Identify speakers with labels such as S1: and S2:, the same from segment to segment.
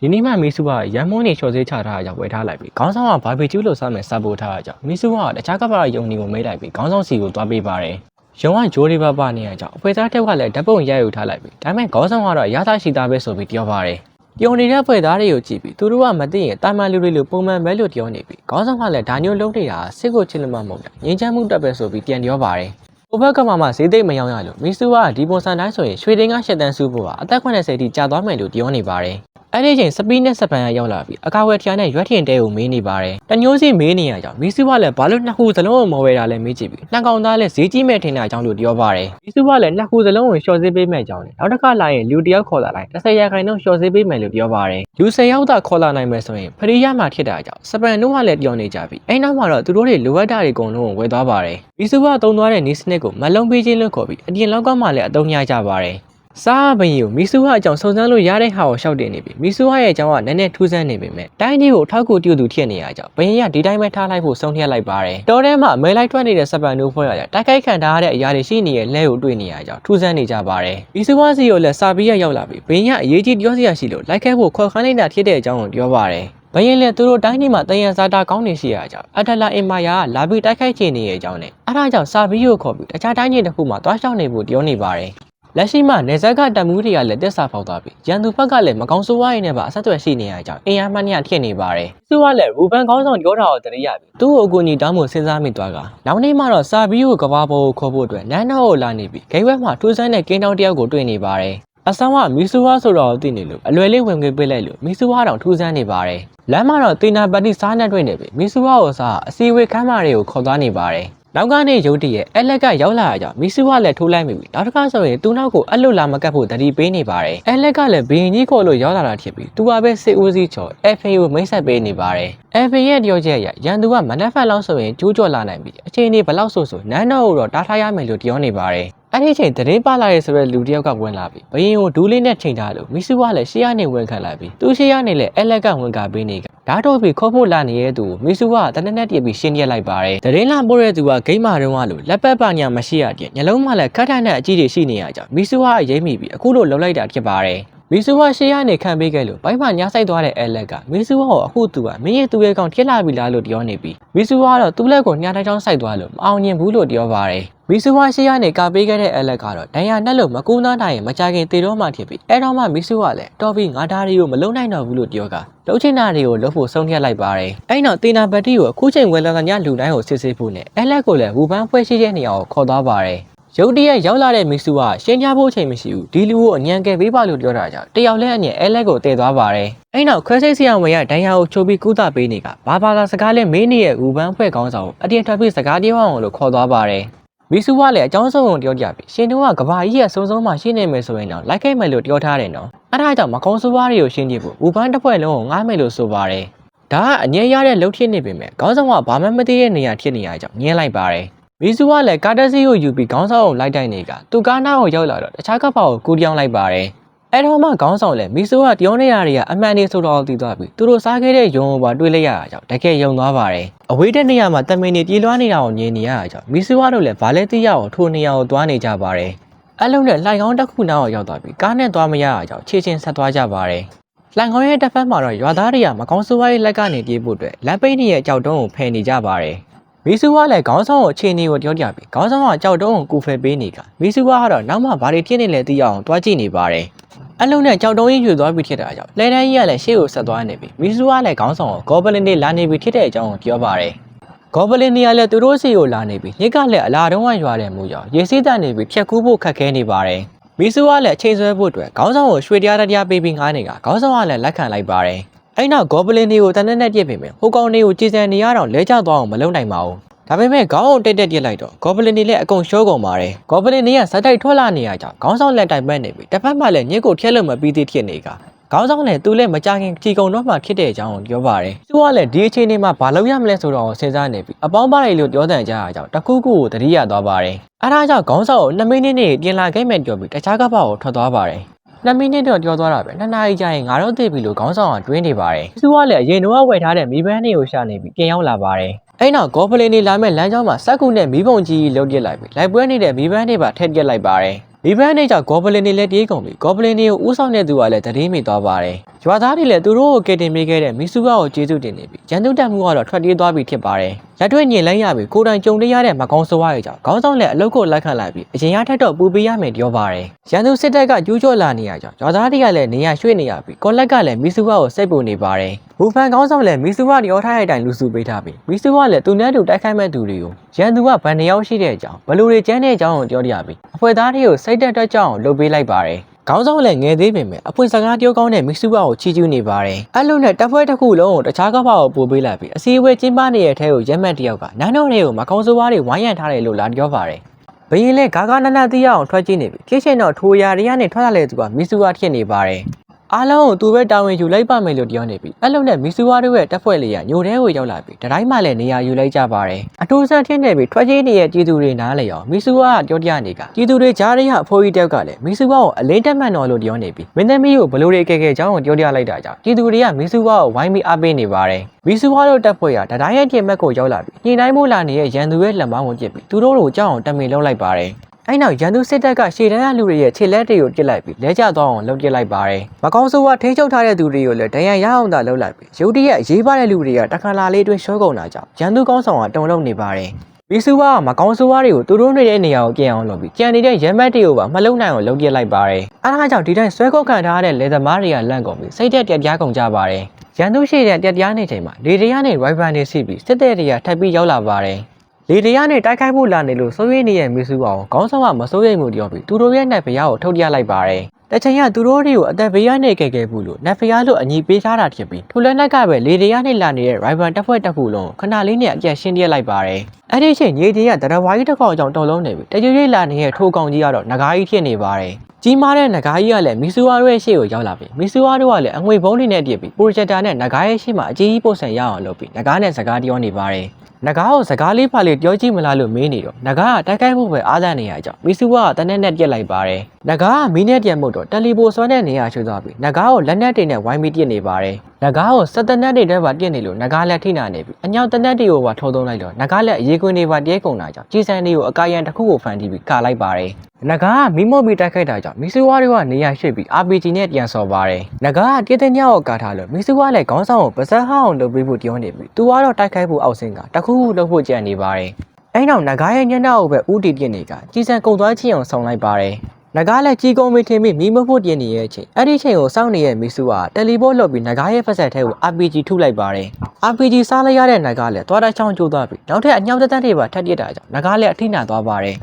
S1: ဒီနေ့မှမီဆူကရန်မုန်းနေလျှော်စေးချထားတာကြောင့်ဝယ်ထားလိုက်ပြီးခေါင်းဆောင်ကဘာဘီကျူးလို့စားမယ်စပို့ထားတာကြောင့်မီဆူကတခြားကပ္ပယုံနေကိုမေးလိုက်ပြီးခေါင်းဆောင်စီကိုသွားပေးပါတယ်ရုံကဂျိုးဒီဘဘနေရကြောင့်အဖွဲသားတယောက်ကလည်းဓာတ်ပုံရိုက်ယူထားလိုက်ပြီးဒါပေမဲ့ခေါင်းဆောင်ကတော့ရသားရှိသားပဲဆိုပြီးပြောပါတယ်ပြုံနေတဲ့ဖွဲ့သားတွေကိုကြည့်ပြီးသူတို့ကမသိရင်တာမန်လူတွေလိုပုံမှန်ပဲလို့ပြောနေပြီးခေါင်းဆောင်ကလည်းဒါမျိုးလုံးနေတာစစ်ကိုချစ်လို့မှမဟုတ်တာငင်းချမ်းမှုတက်ပဲဆိုပြီးပြန်ပြောပါတယ်ဟိုဘက်ကမှမှဈေးသိမ့်မရောက်ရလို့မီဆူကဒီပုံစံတိုင်းဆိုရင်ရွှေတင်းကရှက်တန်းစုဖို့ကအသက်80တိကြာသွားမယ်လို့ပြောနေပါတယ် အဲ့ဒီချိန်စပီးနဲ့စပန်ကရောက်လာပြီးအကာဝယ်ထျာနဲ့ရွက်ထင်တဲကိုမေးနေပါတယ်တညိုးစီမေးနေရကြောင်းမီဆူကလည်းဘာလို့နှစ်ခုစလုံးကိုမော်ဝဲတာလဲမေးကြည့်ပြီးနှံကောင်သားလည်းဈေးကြီးမဲ့ထင်တာကြောင့်လို့ပြောပါတယ်မီဆူကလည်းနှစ်ခုစလုံးကိုလျှော်စေးပေးမဲ့ကြောင်းနဲ့နောက်တစ်ခါလာရင်လူတစ်ယောက်ခေါ်လာလိုက်30ရာခိုင်နှုန်းလျှော်စေးပေးမယ်လို့ပြောပါတယ်လူ10ယောက်သာခေါ်လာနိုင်မယ်ဆိုရင်ဖရီးရမှာဖြစ်တာကြောင့်စပန်တို့ကလည်းပြောနေကြပြီးအဲ့နောက်မှာတော့သူတို့တွေလိုအပ်တာတွေအကုန်လုံးကိုဝယ်သွားပါတယ်မီဆူကတုံသွားတဲ့နီးစနစ်ကိုမလုံးပေးခြင်းလို့ခေါ်ပြီးအပြင်လောက်ကမှလည်းအတုံးညကြပါတယ် စားဘရင်ကိုမီဆူဟာအကြောင်းစုံစမ်းလို့ရတဲ့ဟာကိုရှောက်တင်နေပြီမီဆူဟာရဲ့အကြောင်းကနည်းနည်းထူးဆန်းနေပေမဲ့တိုင်းကြီးကိုထောက်ကူပြုသူဖြစ်နေရကြောင်းဘရင်ကဒီတိုင်းပဲထားလိုက်ဖို့ဆုံးဖြတ်လိုက်ပါတယ်တော်ထဲမှာမဲလိုက်ထွက်နေတဲ့စပန်တို့ဖွဲ့ရတဲ့တိုက်ခိုက်ခံထားရတဲ့အရာတွေရှိနေတဲ့လဲကိုတွေ့နေရကြောင်းထူးဆန်းနေကြပါတယ်မီဆူဟာစီကိုလည်းစာပြီးရရောက်လာပြီးဘရင်ကအရေးကြီးပြောစရာရှိလို့လိုက်ခဲ့ဖို့ခေါ်ခိုင်းလိုက်တာဖြစ်တဲ့အကြောင်းကိုပြောပါတယ်ဘရင်လည်းသူတို့တိုင်းပြည်မှာတယံဇာတာကောင်းနေရှိရကြောင်းအထလာအင်မာယာကလာပြီးတိုက်ခိုက်ချင်နေရကြောင်းနဲ့အဲဒါကြောင့်စာဘီကိုခေါ်ပြီးတခြားတိုင်းပြည်တစ်ခုမှာတွားလျှောက်နေဖို့ပြောနေပါတယ် လက်ရှိမှာနေဇက်ကတမှုတွေကလည်းတက်စာဖောက်သွားပြီးရန်သူဘက်ကလည်းမကောင်းဆိုးဝါးရင်းနဲ့ပါအဆက်အသွယ်ရှိနေရကြောင်းအင်အားမှန်ရဖြစ်နေပါတယ်။သူကလည်းရူဘန်ကောင်းဆောင်ပြောတာကိုတရိရပြီးသူ့ကိုအကူအညီတောင်းဖို့စဉ်းစားမိသွားကနောက်နေ့မှတော့စာဘီကိုကဘာပေါ်ကိုခေါ်ဖို့အတွက်နန်းတော်ကိုလာနေပြီးဂိတ်ဝက်မှာထူးဆန်းတဲ့ကင်းတောင်တယောက်ကိုတွေ့နေပါတယ်။အဆောင်ကမီဆူဝါဆိုတော့သိနေလို့အလွယ်လေးဝင်ခွင့်ပေးလိုက်လို့မီဆူဝါတောင်ထူးဆန်းနေပါတယ်။လမ်းမှာတော့တေနာပတိစားနဲ့တွေ့နေပြီမီဆူဝါကိုစားအစီအဝေးခမ်းမာတွေကိုခေါ်သွားနေပါတယ်။ နောက်ကနေရုတ်တရက်အလက်ကရောက်လာကြမီဆူကလည်းထိုးလိုက်မိပြီနောက်တစ်ခါဆိုရင်သူ့နောက်ကိုအလွတ်လာမကတ်ဖို့တတိပေးနေပါတယ်အလက်ကလည်းဘီရင်ကြီးခေါ်လို့ရောက်လာတာဖြစ်ပြီးသူကပဲစစ်ဦးစီးချော်အဖေကိုမိတ်ဆက်ပေးနေပါတယ်အဖေရဲ့ပြောချက်အရရန်သူကမနက်ဖက်လောက်ဆိုရင်ကျိုးကြော်လာနိုင်ပြီအချိန်လေးဘလောက်ဆိုဆိုနန်းတော်ကိုတော့တားထားရမယ်လို့ပြောနေပါတယ် အဲ့ဒီချိန်သတင်းပါလာရဲဆိုတဲ့လူတစ်ယောက်ကဝင်လာပြီးဘရင်ကိုဒူးလေးနဲ့ချိန်ထားလို့မီဆူကလည်းရှေ့ကနေဝင်ခံလာပြီးသူရှေ့ကနေလည်းအလက်ကဝင်ကပေးနေကဓာတ်တော့ပြီးခေါ်ဖို့လာနေတဲ့သူကိုမီဆူကတနက်နဲ့တည့်ပြီးရှင်းပြလိုက်ပါတယ်သတင်းလာပို့တဲ့သူကဂိမ်းမာတုန်းကလို့လက်ပတ်ပညာမရှိရတဲ့ညလုံးမှလည်းခတ်ထန်တဲ့အကြီးတွေရှိနေရကြောင်းမီဆူကအရေးမိပြီးအခုလိုလှုပ်လိုက်တာဖြစ်ပါတယ် မီဆူဝါရှေ့ရနေခံပေးခဲ့လို့ဘိုင်းမှာညာဆိုင်သွားတဲ့အလက်ကမီဆူဝါကိုအခုသူကမင်းရဲ့သူရဲ့ကောင်ဖြစ်လာပြီလားလို့ပြောနေပြီးမီဆူဝါကတော့သူ့လက်ကိုညာတိုင်းချောင်းဆိုင်သွားလို့မအောင်မြင်ဘူးလို့ပြောပါတယ်မီဆူဝါရှေ့ရနေကပေးခဲ့တဲ့အလက်ကတော့ဒဏ်ရာနဲ့လို့မကူးသားနိုင်ရင်မကြခင်တေတော့မှဖြစ်ပြီးအဲတော့မှမီဆူဝါလည်းတော်ပြီးငါဓာရီကိုမလုံနိုင်တော့ဘူးလို့ပြောကလှုပ်ချင်တာတွေကိုလှုပ်ဖို့ဆုံးဖြတ်လိုက်ပါတယ်အဲ့နောက်တေနာပတိကိုအခုချိန်ဝယ်လာတဲ့ညလူတိုင်းကိုစစ်ဆေးဖို့နဲ့အဲလက်ကိုလည်းဝူပန်းဖွဲ့ရှိတဲ့နေရာကိုခေါ်သွားပါတယ် ရုတ်တရက်ရောက်လာတဲ့မီဆူကရှင်းပြဖို့အချိန်မရှိဘူးဒီလူကိုအညံကယ်ပေးပါလို့ပြောတာကြောင့်တယောက်လည်းအညံအဲလက်ကိုတည်သွားပါတယ်အဲ့နောက်ခွဲစိတ်ဆရာဝန်ရဒဏ်ရာကိုချိုးပြီးကုသပေးနေကဘာဘာသာစကားနဲ့မေးနေတဲ့ဥပန်းဖွဲ့ကောင်းဆောင်ကိုအတင်းထွက်ပြီးစကားပြောအောင်လို့ခေါ်သွားပါတယ်မီဆူကလည်းအကြောင်းစုံကိုပြောကြပြီရှင်တို့ကကဘာကြီးရဲ့စုံစုံမှရှင်းနေမယ်ဆိုရင်တော့လိုက်ခဲ့မယ်လို့ပြောထားတယ်နော်အဲ့ဒါကြောင့်မကောင်းဆိုးဝါးတွေကိုရှင်းကြည့်ဖို့ဥပန်းတစ်ဖွဲ့လုံးကိုငားမယ်လို့ဆိုပါတယ်ဒါကအငြင်းရတဲ့လှုပ်ဖြစ်နေပေမဲ့ခေါင်းဆောင်ကဘာမှမသိတဲ့နေရာဖြစ်နေရကြောင်းငြင်းလိုက်ပါတယ် မီဆူကလည်းကားတက်စီကိုယူပြီးခေါင်းဆောင်ကိုလိုက်တိုက်နေကသူကားနားကိုရောက်လာတော့တခြားကပ်ပါကိုကူပြောင်းလိုက်ပါတယ်အဲ့တော့မှခေါင်းဆောင်လည်းမီဆူကပြောနေတာတွေကအမှန်တွေဆိုတော့သိသွားပြီသူတို့စားခဲ့တဲ့ယုံကိုပါတွေးလိုက်ရတာကြောင့်တကယ်ယုံသွားပါတယ်အဝေးတဲ့နေရာမှာတမင်တွေပြေးလွှားနေတာကိုမြင်နေရတာကြောင့်မီဆူကတော့လည်းဗာလဲတိရအောင်ထိုနေရာကိုသွားနေကြပါတယ်အလုံးနဲ့လှိုင်ကောင်းတစ်ခုနားကိုရောက်သွားပြီးကားနဲ့သွားမရတာကြောင့်ခြေချင်းဆက်သွားကြပါတယ်လှန်ကောင်းရဲ့တစ်ဖက်မှာတော့ရွာသားတွေကမကောင်းဆိုးဝါးရဲ့လက်ကနေပြေးဖို့အတွက်လက်ပိတ်နေရဲ့ကြောက်တုံးကိုဖယ်နေကြပါတယ် မီဆူကလည်းခေါင်းဆောင်ကိုအခြေအနေကိုပြောပြပြီးခေါင်းဆောင်ကကြောက်တုံးကိုကူဖယ်ပေးနေကမီဆူကတော့နောက်မှဘာတွေဖြစ်နေလဲသိအောင်တွားကြည့်နေပါတယ်အလုံးနဲ့ကြောက်တုံးကြီးယူသွားပြီးဖြစ်တာကြောင့်လဲတန်းကြီးကလည်းရှေ့ကိုဆက်သွားနေပြီမီဆူကလည်းခေါင်းဆောင်ကိုဂေါဘလင်တွေလာနေပြီဖြစ်တဲ့အကြောင်းကိုပြောပါတယ်ဂေါဘလင်တွေကလည်းသူတို့စီကိုလာနေပြီညစ်ကလည်းအလာတုံးကရွာတယ်မို့ကြောင့်ရေစီးတန်နေပြီဖြတ်ကူးဖို့ခက်ခဲနေပါတယ်မီဆူကလည်းအချိန်ဆွဲဖို့အတွက်ခေါင်းဆောင်ကိုရွှေတရားတရားပေးပြီးငားနေကခေါင်းဆောင်ကလည်းလက်ခံလိုက်ပါတယ် အဲ့နောက်ဂေါဘလင်တွေကိုတနက်နဲ့ပြစ်ပြင်မယ်ဟိုကောင်တွေကိုကြည်စံနေရတော့လဲကျသွားအောင်မလုပ်နိုင်ပါဘူးဒါပေမဲ့ခေါင်းအောင်တက်တက်ပြစ်လိုက်တော့ဂေါဘလင်တွေလည်းအကုန်ရှောကုန်ပါတယ်ဂေါဘလင်တွေကဇက်တိုက်ထွက်လာနေရကြောင်းခေါင်းဆောင်လက်တိုင်ပတ်နေပြီတစ်ဖက်မှာလည်းညစ်ကိုဖျက်လို့မပြီးသေးဖြစ်နေကခေါင်းဆောင်လည်းသူလည်းမကြခင်ကြည်ကုံတော့မှဖြစ်တဲ့အကြောင်းကိုပြောပါတယ်သူကလည်းဒီအချိန်လေးမှာဘာလုပ်ရမလဲဆိုတော့စဉ်းစားနေပြီအပေါင်းပါးတွေလို့ပြောတဲ့ကြားအကြောင်းတခုခုကိုတတိယသွားပါတယ်အဲဒါကြောင့်ခေါင်းဆောင်ကို2မိနစ်နဲ့ပြင်လာခဲ့မယ်ပြောပြီးတခြားကပ္ပကိုထွက်သွားပါတယ် 2မိနစ်တော့ပြောသွားတာပဲ2နာရီကြာရင်ငါတို့သိပြီလို့ခေါင်းဆောင်ကတွင်းနေပါတယ်သူကလည်းအရင်တော့ဝယ်ထားတဲ့မိဘန်းတွေကိုရှာနေပြီးပြန်ရောက်လာပါတယ်အဲ့နောက်ဂေါ်ဖလင်တွေလာမဲ့လမ်းကြောင်းမှာစက်ကူနဲ့မီးပုံကြီးလှုပ်ပြစ်လိုက်ပြီးလိုက်ပွဲနေတဲ့မီးပန်းတွေပါထည့်ပြစ်လိုက်ပါတယ်ဒီဘက်နဲ့ကြောင့်ဂေါဘလင်တွေလည်းတေးကုန်ပြီဂေါဘလင်တွေကိုဥဆောင်တဲ့သူကလည်းတတိမိသွားပါတယ်ရွာသားတွေလည်းသူတို့ကိုကယ်တင်ပေးခဲ့တဲ့မီဆူဘာကိုကျေးဇူးတင်နေပြီရန်သူတက်မှုကတော့ထွက်ပြေးသွားပြီဖြစ်ပါတယ်ရက်တွဲညင်လိုက်ရပြီကိုတိုင်ကြုံတွေ့ရတဲ့မကောင်းဆိုးဝါးရဲ့ကြောင့်ခေါင်းဆောင်လည်းအလုတ်ကိုလက်ခံလိုက်ပြီးအရင်ရထက်တော့ပူပေးရမယ်ပြောပါတယ်ရန်သူစစ်တပ်ကကျူးကျော်လာနေရကြောင့်ရွာသားတွေကလည်းနေရရွှေ့နေရပြီကောလက်ကလည်းမီဆူဘာကိုစိတ်ပူနေပါတယ်ဘူဖန်ခေါင်းဆောင်လည်းမီဆူဘာရောထားတဲ့အတိုင်းလူစုပေးထားပြီးမီဆူဘာလည်းသူနဲ့တူတိုက်ခိုက်မဲ့သူတွေကိုရန်သူကဗန်နေရောက်ရှိတဲ့အကြောင်းဘလူတွေကျန်းတဲ့အကြောင်းကိုပြောပြရပြီးအဖွဲသားတွေကိုစိတ်တက်တက်ကြောင်းလုပ်ပေးလိုက်ပါတယ် ခေါင်းဆောင်လည်းငယ်သေးပေမဲ့အဖွင့်စကားပြောကောင်းတဲ့မီဆူဘာကိုချီးကျူးနေပါတယ်။အဲ့လိုနဲ့တပ်ဖွဲ့တစ်ခုလုံးကိုတခြားကမ္ဘာကိုပို့ပေးလိုက်ပြီးအစည်းအဝေးကျင်းပနေတဲ့အထဲကိုရက်မက်တယောက်ကနန်းတော်တွေကိုမကောင်းဆိုးဝါးတွေဝိုင်းရံထားတယ်လို့လာပြောပါတယ်။ဘရင်လည်းဂါဂါနနသိရအောင်ထွက်ကြည့်နေပြီ။ဖြစ်ရှင်တော့ထိုရာတွေကနေထွက်လာတဲ့သူကမီဆူဘာဖြစ်နေပါတယ်။ အားလုံးကိုသူပဲတာဝန်ယူလိုက်ပါမယ်လို့ပြောနေပြီအဲ့လိုနဲ့မီဆူဝါတို့ရဲ့တပ်ဖွဲ့လေးကညိုတဲကိုရောက်လာပြီတတိုင်းမှလည်းနေရာယူလိုက်ကြပါတယ်အထူးဆန်းထင်းနေပြီထွက်ပြေးနေတဲ့ပြည်သူတွေနားလေအောင်မီဆူဝါကပြောပြနေကပြည်သူတွေကြားရအဖိုးကြီးတယောက်ကလည်းမီဆူဝါကိုအလင်းတက်မှန်တော်လို့ပြောနေပြီမင်းသမီးကိုဘလို့တွေအကဲကဲအကြောင်းကိုပြောပြလိုက်တာကြောင့်ပြည်သူတွေကမီဆူဝါကိုဝိုင်းပြီးအားပေးနေပါတယ်မီဆူဝါတို့တပ်ဖွဲ့ကတတိုင်းရဲ့ပြင်မက်ကိုရောက်လာပြီညှိနှိုင်းမိုးလာနေတဲ့ရန်သူရဲ့လက်မောင်းကိုပြစ်ပြီးသူတို့ကိုကြောက်အောင်တက်မင်လုပ်လိုက်ပါတယ် အဲ့နောက်ရန်သူစစ်တပ်ကရှေ့တန်းကလူတွေရဲ့ခြေလက်တွေကိုပြစ်လိုက်ပြီးလဲကျသွားအောင်လုပ်ပြစ်လိုက်ပါတယ်။မကောင်းဆိုးကထိန်းချုပ်ထားတဲ့သူတွေကိုလည်းဒဏ်ရာရအောင်သာလုပ်လိုက်ပြီးရုတ်တရက်အရေးပါတဲ့လူတွေကတခါလာလေးအတွင်းရှောကုန်တာကြောင့်ရန်သူကောင်းဆောင်ကတုံလုံးနေပါတယ်။မီဆူဝါကမကောင်းဆိုးဝါတွေကိုသူတို့နေတဲ့နေရာကိုပြန်အောင်လုပ်ပြီးကြံနေတဲ့ရမ်းမတ်တွေကိုပါမလုံနိုင်အောင်လုပ်ပြစ်လိုက်ပါတယ်။အဲဒါကြောင့်ဒီတိုင်းဆွဲကုတ်ခံထားတဲ့လေသမားတွေကလန့်ကုန်ပြီးစိတ်တက်ပြက်ပြားကုန်ကြပါတယ်။ရန်သူရှိတဲ့ပြက်ပြားနေချိန်မှာလေတရားနဲ့ရိုက်ဗန်တွေစီးပြီးစစ်တဲ့တွေကထပ်ပြီးရောက်လာပါတယ်။ လေတရားနဲ့တိုက်ခိုက်ဖို့လာနေလို့စိုးရိမ်နေတဲ့မီဆူအောင်ခေါင်းဆောင်ကမစိုးရိမ်မှုတယောက်ပြီးသူတို့ရဲ့နတ်ဖျားကိုထုတ်ပြလိုက်ပါတယ်။တချင်ကသူတို့တွေကိုအသက်ဖျားနဲ့ကဲကဲဘူးလို့နတ်ဖျားလို့အညီပေးထားတာဖြစ်ပြီးထိုလက်နက်ကပဲလေတရားနဲ့လာနေတဲ့ rival တပ်ဖွဲ့တပ်ခုလုံးခဏလေးနဲ့အပြတ်ရှင်းပြလိုက်ပါတယ်။အဲ့ဒီအချိန်ညေတီကတရဝါကြီးတစ်ခေါက်ကြောင့်တုံလုံးနေပြီတကြွရွေ့လာနေတဲ့ထိုးကောင်ကြီးကတော့ငကားကြီးဖြစ်နေပါတယ်။ကြီးမားတဲ့နဂါးကြီးကလည်းမီဆူဝါတို့ရဲ့ရှေ့ကိုရောက်လာပြီမီဆူဝါတို့ကလည်းအငွေဘုံးတွေနဲ့တည့်ပြီးပရိုဂျက်တာနဲ့နဂါးရဲ့ရှေ့မှာအကြီးကြီးပို့ဆန်ရအောင်လုပ်ပြီးနဂါးနဲ့စကားပြောနေပါတယ် နဂါးကိုစကားလေးပါလေးပြောကြည့်မလားလို့မေးနေတော့နဂါးကတိုက်ခိုက်မှုပဲအားသန်နေရကြောင်းမီဆူဝါကတနက်နဲ့ပြက်လိုက်ပါတယ်နဂါးကမီးနဲ့ပြန်မှုတော့တယ်လီပိုဆွမ်းတဲ့နေရာချွေသွားပြီးနဂါးကိုလက်နက်တွေနဲ့ဝိုင်းပြီးပြစ်နေပါတယ် နဂါးကိုစက်တနက်တွေထဲပါပြစ်နေလို့နဂါးလက်ထိနာနေပြီအညောင်တနက်တွေကိုပါထိုးသုံးလိုက်တော့နဂါးလက်အရေးကွင်းတွေပါတဲကုန်တာကြောင့်ကြီးစံတွေကိုအကာရန်တစ်ခုကိုဖန်တီးပြီးကာလိုက်ပါတယ်နဂါးကမီးမော့ပြီးတိုက်ခိုက်တာကြောင့်မီဆူဝါတွေကနေရာရွှေ့ပြီး RPG နဲ့ပြန်ဆော်ပါတယ်နဂါးကတည်တဲ့ညောက်ကိုကာထားလို့မီဆူဝါလည်းခေါင်းဆောင်ကိုပါဇက်ဟောင်းလုပ်ပေးဖို့ပြောနေပြီသူကတော့တိုက်ခိုက်ဖို့အောက်ဆင်းကတခုခုလုပ်ဖို့ကြံနေပါတယ်အဲ့နောက်နဂါးရဲ့ညနာကိုပဲဥတီပြစ်နေကကြီးစံကုံသွားချင်းအောင်ဆောင်လိုက်ပါတယ် နဂါးလည်းကြီးကုန်းမထင်ပြီးမီးမဖို့ပြင်းနေရဲ့အချိန်အဲ့ဒီချိန်ကိုစောင့်နေတဲ့မီဆူကတယ်လီပို့လုပ်ပြီးနဂါးရဲ့ဖက်ဆက်ထဲကို RPG ထုလိုက်ပါတယ် RPG စားလိုက်ရတဲ့နဂါးလည်းသွားတိုက်ချောင်းကျိုးသွားပြီးနောက်ထပ်အညောင်တက်တက်တွေပါထပ်ပြစ်တာကြောင့်နဂါးလည်းအထိနာသွားပါတယ်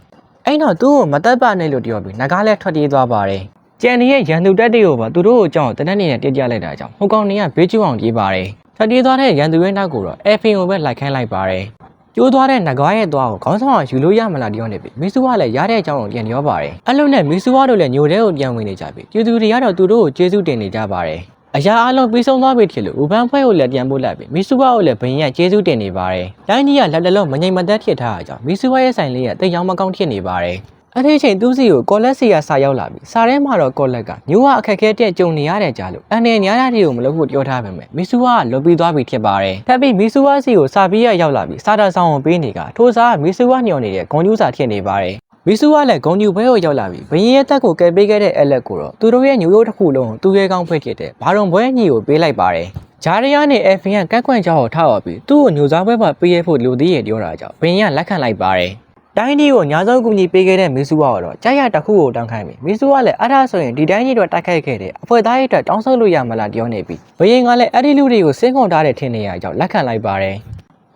S1: အဲ့နောက်သူ့ကိုမတက်ပါနဲ့လို့ပြောပြီးနဂါးလည်းထွက်ပြေးသွားပါတယ်ကျန်နေရဲ့ရန်သူတက်တွေကိုပါသူတို့ကိုကြောက်တနက်နေနဲ့တက်ကြလိုက်တာကြောင့်ဟိုကောင်နေကဘေးကျူအောင်ပြေးပါတယ်ထွက်ပြေးသွားတဲ့ရန်သူရဲ့နောက်ကိုတော့အဖင်ကိုပဲလိုက်ခိုင်းလိုက်ပါတယ် ကျိုးသွားတဲ့နဂါးရဲ့သွားကိုခေါင်းဆောင်ကယူလို့ရမလားပြောနေပြီမီဆူကလည်းရတဲ့အကြောင်းကိုပြန်ပြောပါတယ်အဲ့လိုနဲ့မီဆူကတို့လည်းညိုတဲ့ကိုပြန်ဝင်နေကြပြီပြည်သူတွေကတော့သူတို့ကိုကျေးဇူးတင်နေကြပါတယ်အရာအလုံးပြီးဆုံးသွားပြီဖြစ်လို့ဥပန်းဖွဲ့ကိုလည်းပြန်ပို့လိုက်ပြီမီဆူဝါကိုလည်းဘရင်ကကျေးဇူးတင်နေပါတယ်။တိုင်းကြီးကလက်တလုံးမငိမ်မသက်ဖြစ်ထားတာကြောင့်မီဆူဝါရဲ့ဆိုင်လေးကတိတ်ရောင်းမကောင်းဖြစ်နေပါတယ်။ အဲ့ဒီအချိန်သူ့စီကိုကော်လက်စီကစာရောက်လာပြီ။စာထဲမှာတော့ကော်လက်ကညိုးကအခက်အခဲတက်ကြုံနေရတဲ့ကြားလို့အန်နဲ့ညားရတဲ့ကိုမလုပ်ဖို့ပြောထားပေမဲ့မီဆူဝါကလွတ်ပြီးသွားပြီဖြစ်ပါတယ်။ထပ်ပြီးမီဆူဝါစီကိုစာပြီးရရောက်လာပြီးစာတာဆောင်ကိုပေးနေကထိုးစားကမီဆူဝါညော်နေတဲ့ဂုံကျူးစာဖြစ်နေပါတယ်။မီဆူကလည်းဂုံညူဘဲကိုရောက်လာပြီဘရင်ရဲ့တက်ကိုကယ်ပေးခဲ့တဲ့အလက်ကိုတော့သူတို့ရဲ့ညိုရိုးတစ်ခုလုံးကိုသူရဲကောင်းဖွဲ့ဖြစ်တဲ့ဘာရုံဘွဲညီကိုပေးလိုက်ပါတယ်ဂျာရီယာနဲ့အဖင်ကကက်ကွန့်ကြောက်ကိုထားပါပြီးသူ့ကိုညိုစားပွဲမှာပေးရဖို့လူသေးရပြောတာကြောင့်ဘရင်ကလက်ခံလိုက်ပါတယ် တိုင်းဒီကိုညာဆုံးကူညီပေးခဲ့တဲ့မီဆူကတော့ကြာရတစ်ခုကိုတောင်းခိုင်းပြီမီဆူကလည်းအဲ့ဒါဆိုရင်ဒီတိုင်းကြီးတော့တိုက်ခိုက်ခဲ့တဲ့အဖွဲ့သားရဲ့အတွက်တောင်းဆိုလို့ရမလားပြောနေပြီဘရင်ကလည်းအဲ့ဒီလူတွေကိုစင်းကုန်ထားတဲ့ထင်နေရကြောင့်လက်ခံလိုက်ပါတယ်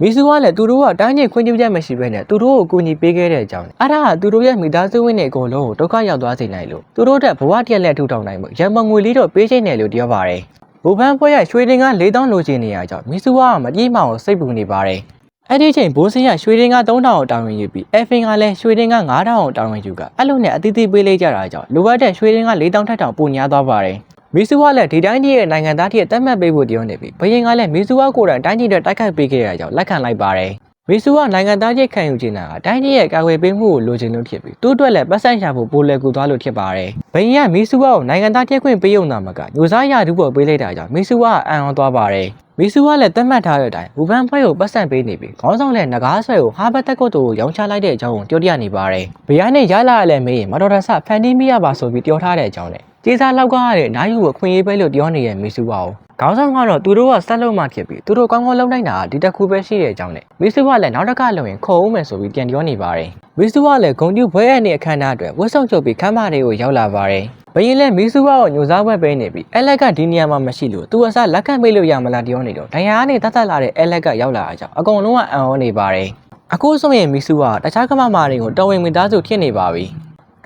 S1: မီဆူကလည်းသူတို့ကတိုင်းကျင်ခွင့်ပြုချက်မရှိဘဲနဲ့သူတို့ကိုကူညီပေးခဲ့တဲ့အကြောင်းအဲ့ဒါကသူတို့ရဲ့မိသားစုဝင်တွေအကုန်လုံးကိုဒုက္ခရောက်သွားစေနိုင်လို့သူတို့တက်ဘဝတရက်လက်ထူထောင်နိုင်မှုရံမငွေလေးတော့ပေးချိန်တယ်လို့ပြောပါတယ်ဘူဖန်ပွဲရရွှေတင်က၄000လိုချင်နေရကြောင်းမီဆူကမပြေးမအောင်စိတ်ပူနေပါတယ် အဲ့ဒီချိန်ဘိုးစင်းရရွှေတင်က3000အောင်တောင်းဝင်ယူပြီးအဖင်ကလည်းရွှေတင်က9000အောင်တောင်းဝင်ယူကအဲ့လိုနဲ့အသီးသီးပေးလိုက်ကြတာကြောင့်လိုအပ်တဲ့ရွှေတင်က4000ထက်တောင်ပိုများသွားပါတယ်မီဆူဝါလည်းဒီတိုင်းကြီးရဲ့နိုင်ငံသားတည်းရဲ့တတ်မှတ်ပေးဖို့တည်နေပြီဘယင်ကလည်းမီဆူဝါကိုယ်တိုင်တိုင်းကြီးတဲ့တိုက်ခိုက်ပေးခဲ့ရကြောင်းလက်ခံလိုက်ပါတယ် မီဆူကနိုင်ငံသားချင်းခံယူခြင်းတာအတိုင်းကြီးရဲ့ကာကွယ်ပေးမှုကိုလိုချင်လို့ဖြစ်ပြီးသူ့အတွက်လည်းပတ်စံရှာဖို့ပိုလဲကူသွားလို့ဖြစ်ပါတယ်။ဘိန်းကမီဆူကိုနိုင်ငံသားချင်းခွင့်ပေးုံတာမကညိုစားရတူပေါ်ပေးလိုက်တာကြောင့်မီဆူကအံ့ဩသွားပါတယ်။မီဆူကလည်းသတ်မှတ်ထားတဲ့အတိုင်းဘူပန်ဖွဲ့ကိုပတ်စံပေးနေပြီးခေါင်းဆောင်လည်းငကားဆွဲကိုဟာဘတ်တက်ကုတ်တို့ကိုရောင်းချလိုက်တဲ့အကြောင်းကိုပြောပြနေပါတယ်။ဘေးကနေရလာရလဲမေးရင်မတော်တဆဖန်တီးမိရပါဆိုပြီးပြောထားတဲ့အကြောင်းနဲ့ ကျေးစားလောက်ကားရတဲ့နိုင်ယူကိုခွင့်ရေးပေးလို့ပြောနေရဲ့မီဆူပါကိုခေါင်းဆောင်ကတော့သူတို့ကဆက်လုပ်မှဖြစ်ပြီးသူတို့ကောင်းကောင်းလုပ်နိုင်တာကဒီတစ်ခုပဲရှိတဲ့အကြောင်းနဲ့မီဆူကလည်းနောက်တစ်ခါလုပ်ရင်ခေါ်ဦးမယ်ဆိုပြီးပြန်ပြောနေပါတယ်မီဆူကလည်းဂုံကျူဘွဲရတဲ့အခမ်းအနားအတွက်ဝတ်ဆောင်ချုပ်ပြီးခမ်းမတွေကိုရောက်လာပါတယ်ဘရင်လည်းမီဆူကကိုညိုစားပွဲပေးနေပြီးအဲလက်ကဒီနေရာမှာမရှိလို့သူအစားလက်ခံပေးလို့ရမလားပြောနေတော့ဒဏ်ရာကနေတတ်တတ်လာတဲ့အဲလက်ကရောက်လာတာကြောင့်အကုန်လုံးကအံ့ဩနေပါတယ်အခုဆိုရင်မီဆူကတခြားကမ္ဘာမာတွေကိုတော်ဝင်မိသားစုဖြစ်နေပါပြီ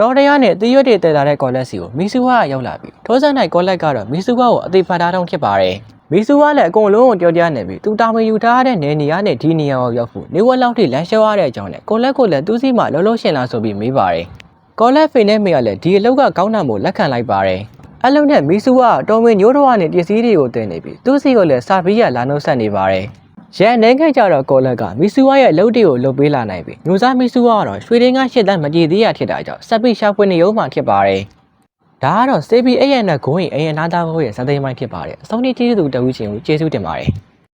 S1: တော်တရားနဲ့အသေးရွက်တွေတည်တာတဲ့ကော်လက်စီကိုမီဆူဝါကရောက်လာပြီးထိုးစံနိုင်ကော်လက်ကတော့မီဆူဝါကိုအသေးဖတ်ထားတောင်းဖြစ်ပါတယ်မီဆူဝါလည်းအကုန်လုံးကိုကြောကြားနေပြီးသူတာဝန်ယူထားတဲ့နေနေရနဲ့ဒီနေရာကိုရောက်ဖို့နေဝက်လောက်ထိလမ်းလျှောက်ရတဲ့အကြောင်းနဲ့ကော်လက်ကိုလည်းသူ့စီမှာလုံးလုံးရှင်လာဆိုပြီးမေးပါတယ်ကော်လက်ဖေနဲ့မေကလည်းဒီအလောက်ကကောင်းတာမို့လက်ခံလိုက်ပါတယ်အလုံးနဲ့မီဆူဝါတော်ဝင်ညိုးတော်နဲ့ပစ္စည်းတွေကိုတင်နေပြီးသူ့စီကိုလည်းစာပီးရလာနှုတ်ဆက်နေပါတယ် ရန်နေခဲ့ကြတော့ကောလက်ကမီဆူဝါရဲ့အလုပ်တွေကိုလုပ်ပေးလာနိုင်ပြီ။ညိုစားမီဆူဝါကတော့ရွှေတင်းကရှစ်တန်းမကြည်သေးရဖြစ်တာကြောင့်ဆက်ပြီးရှာဖွေနေရုံမှဖြစ်ပါတယ်။ဒါကတော့စေဘီအရဲ့နဲ့ဂိုးရင်အရင်နာသားဘိုးရဲ့စသိမ်းပိုင်းဖြစ်ပါတယ်။အဆုံးထိကျေးဇူးတူတဝီချင်းကိုကျေးဇူးတင်ပါတယ်။